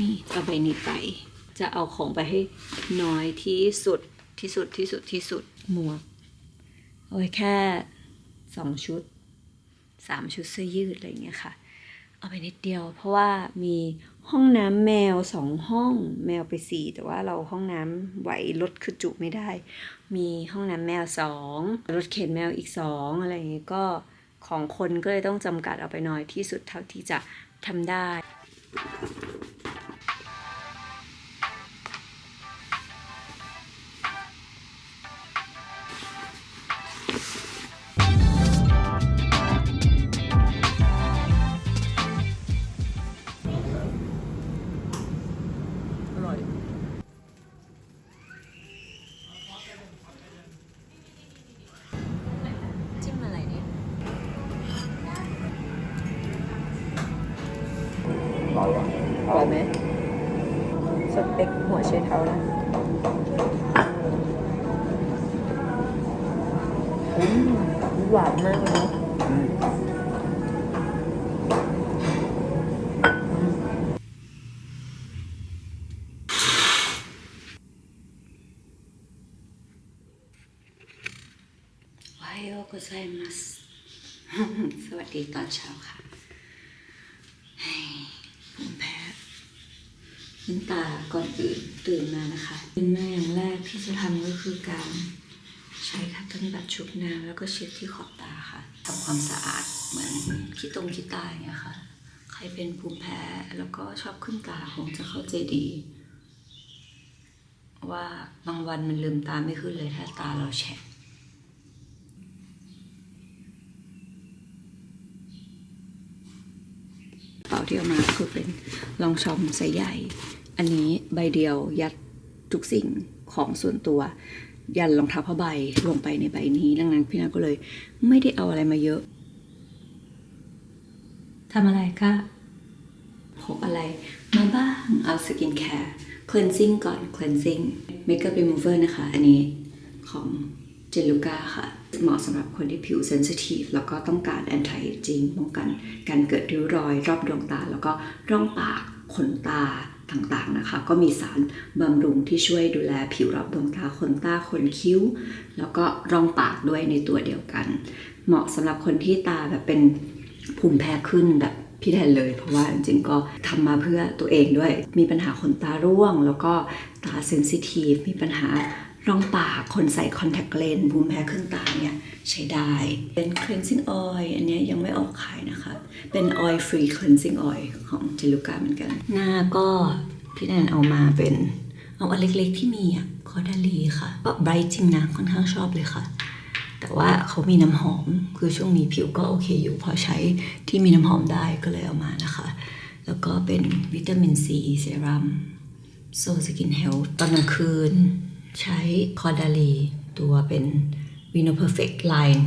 นี่เอาใบนี้ไป จะเอาของไปให้น้อยที่สุดที่สุดที่สุดที่สุดหมวกเอาไว้แค่สองชุดสามชุดเสื้อยืดอะไรอย่างเงี้ยค่ะ เอาไปนิดเดียว เพราะว่ามีห้องน้ำแมวสองห้องแมวไปสี่แต่ว่าเราห้องน้ำไหวรถคือจุไม่ได้ มีห้องน้ำแมวสองรถเข็นแมวอีกสองอะไรอย่างเงี้ยก็ของคนก็เลยต้องจำกัดเอาไปน้อยที่สุดเท่าที่จะทำได้่อร่อยไหมสเปกหัวเช้เท้านะหวานมากเลยเนาะโฮโยโกไซมัสสวัสดีตอนเช้าค่ะ น้ำตาก่อนอื่นตื่นมานะคะตื่นมาอย่างแรกที่จะทำก็คือการใช้คัตเติ้ลบัตชุบน้ำแล้วก็เช็ดที่ขอบตาค่ะทำความสะอาดเหมือนขี้ตรงขี้ตาอย่างเงี้ยค่ะ ใครเป็นภูมิแพ้แล้วก็ชอบขึ้นตาคงจะเข้าใจดี ว่าบางวันมันลืมตาไม่ขึ้นเลยถ้าตาเราแฉะเป๋าที่เอามาคือเป็นรองชอมใส่ใหญ่ อันนี้ใบเดียวยัดทุกสิ่งของส่วนตัว ยันรองเท้าผ้าใบลงไปในใบนี้ ดังนั้นพี่นาก็เลยไม่ได้เอาอะไรมาเยอะทำอะไรคะพกอะไรมาบ้างเอาสกินแคร์ cleansing ก่อน cleansing makeup remover นะคะ อันนี้ของเจลูก้าค่ะ เหมาะสำหรับคนที่ผิวเซนซิทีฟแล้วก็ต้องการ anti aging ป้องกันการเกิดริ้วรอย รอบดวงตา แล้วก็ร่องปากขนตา ต่างๆนะคะ ก็มีสารบำรุงที่ช่วยดูแลผิวรอบดวงตาขนตาขนคิ้ว แล้วก็ร่องปากด้วยในตัวเดียวกัน เหมาะสำหรับคนที่ตาแบบเป็นภูมิแพ้ขึ้นแบบพี่แทนเลย เพราะว่าจริงๆก็ทำมาเพื่อตัวเองด้วย มีปัญหาขนตาร่วง แล้วก็ตาเซนซิทีฟมีปัญหา รองปากคนใส่คอนแทคเลนส์ภูมิแพ้ขึ้นตาเนี่ยใช้ได้ เป็น cleansing oil อันนี้ยังไม่ออกขายนะคะ เป็น oil free cleansing oil ของเจลูกาเหมือนกัน หน้าก็พี่แนนเอามาเป็นเอาอันเล็กๆที่มีอะคอดาลีค่ะ ก็ bright จริงนะค่อนข้างชอบเลยค่ะ แต่ว่าเขามีน้ำหอมคือช่วงนี้ผิวก็โอเคอยู่พอใช้ที่มีน้ำหอมได้ก็เลยเอามานะคะ แล้วก็เป็นวิตามินซีเซรั่มโซสกินเฮลตอนกลางคืน ใช้คอดาลีตัวเป็น Vino Perfect Line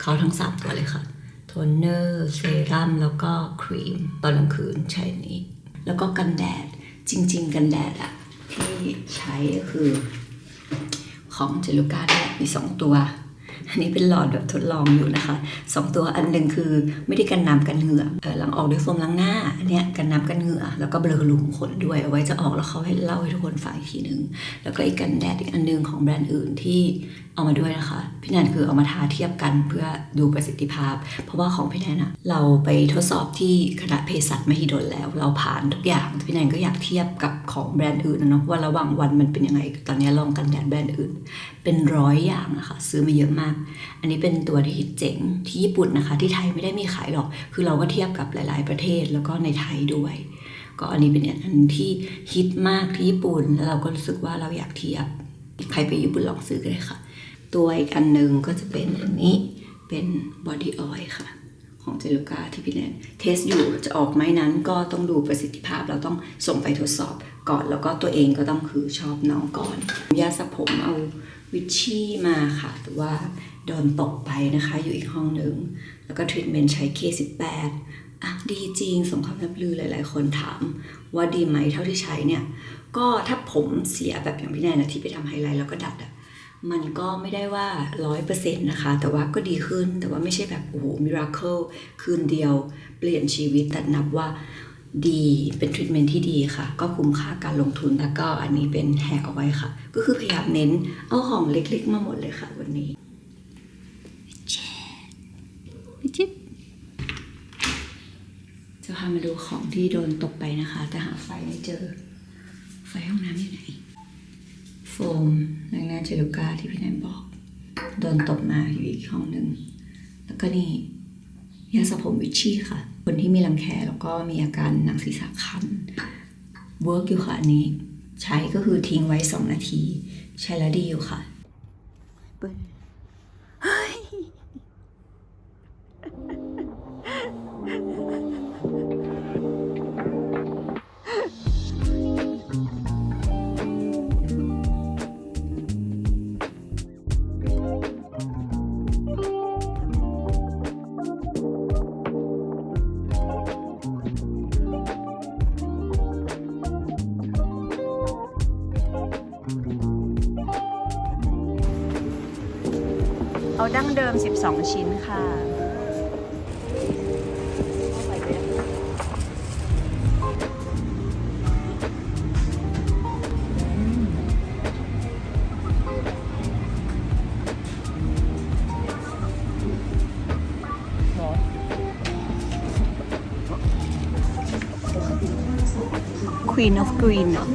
เขาทั้ง 3 ตัวเลยค่ะ โทนเนอร์เซรั่มแล้วก็ครีม ตอนกลางคืนใช้นนี้ แล้วก็กันแดด จริง ๆ กันแดดอะที่ใช้ก็คือ ของเจลูก้าเนี่ยมี 2 ตัว อันนี้เป็นหลอดแบบทดลองอยู่นะคะ 2 ตัวอันหนึ่งคือไม่ได้กันน้ำกันเหงื่อหลังออกด้วยโฟมล้างหน้าอันเนี้ยกันน้ำกันเหงื่อแล้วก็เบลอรูขุมขนด้วยเอาไว้จะออกแล้วเขาให้เล่าให้ทุกคนฟังอีกทีหนึ่งแล้วก็อีกกันแดดอีกอันหนึงของแบรนด์อื่นที่เอามาด้วยนะคะ พี่แนนคือเอามาทาเทียบกันเพื่อดูประสิทธิภาพ เพราะว่าของพี่แนนอะเราไปทดสอบที่คณะเภสัชมหิดลแล้ว เราผ่านทุกอย่างพี่แนนก็อยากเทียบกับของแบรนด์อื่นนะเนาะว่าระหว่างวันมันเป็นยังไง ตอนนี้ลองกันแดดแบรนด์อื่น เป็นร้อยอย่างนะคะซื้อมาเยอะมากอันนี้เป็นตัวที่เจ๋งที่ญี่ปุ่นนะคะ ที่ไทยไม่ได้มีขายหรอก คือเราก็เทียบกับหลาย ๆ ประเทศแล้วก็ในไทยด้วย ก็อันนี้เป็นอันที่ฮิตมากที่ญี่ปุ่น แล้วเราก็รู้สึกว่าเราอยากเทียบ ใครไปญี่ปุ่นลองซื้อกันเลยค่ะ ตัวอีกอันหนึ่งก็จะเป็นอันนี้เป็นบอดี้ออยล์ค่ะของเจลูกาที่พี่แนนเทสอยู่จะออกไหมนั้นก็ต้องดูประสิทธิภาพเราต้องส่งไปทดสอบก่อน แล้วก็ตัวเองก็ต้องคือชอบน้องก่อน ยาสระผมเอาวิชชี่มาค่ะแต่ว่า โดนตกไปนะคะ อยู่อีกห้องหนึ่ง แล้วก็ทรีทเมนต์ใช้ K18 อะดีจริงสมคำนับลือหลายๆ คนถามว่าดีไหมเท่าที่ใช้เนี่ย ก็ถ้าผมเสียแบบอย่างพี่แนนนะที่ไปทำไฮไลท์แล้วก็ดัดอะมันก็ไม่ได้ว่าร้อยเปอร์เซ็นต์นะคะ แต่ว่าก็ดีขึ้นแต่ว่าไม่ใช่แบบ โอ้โหมิราเคิลคืนเดียวเปลี่ยนชีวิตแต่นับว่าดีเป็นทรีทเมนต์ที่ดีค่ะ ก็คุ้มค่าการลงทุนแล้วก็อันนี้เป็นแฮร์เอาไว้ค่ะ ก็คือพยายามเน้นเอาของเล็กๆมาหมดเลยค่ะวันนี้จิ๊บจะพามาดูของที่โดนตกไปนะคะ แต่หาไฟไม่เจอ ไฟห้องน้ำอยู่ไหน โฟมแรงงาเจลูก้าที่พี่แนนบอก โดนตกมาอยู่อีกห้องหนึ่ง แล้วก็นี่ยาสระผมวิชชี่ค่ะ คนที่มีรังแคแล้วก็มีอาการหนังศีรษะคันเวิร์กอยู่ค่ะอันนี้ ใช้ก็คือทิ้งไว้ 2 นาที ใช้แล้วดีอยู่ค่ะ เอาดั้งเดิม 12 ชิ้นค่ะ Queen of Green เนอะ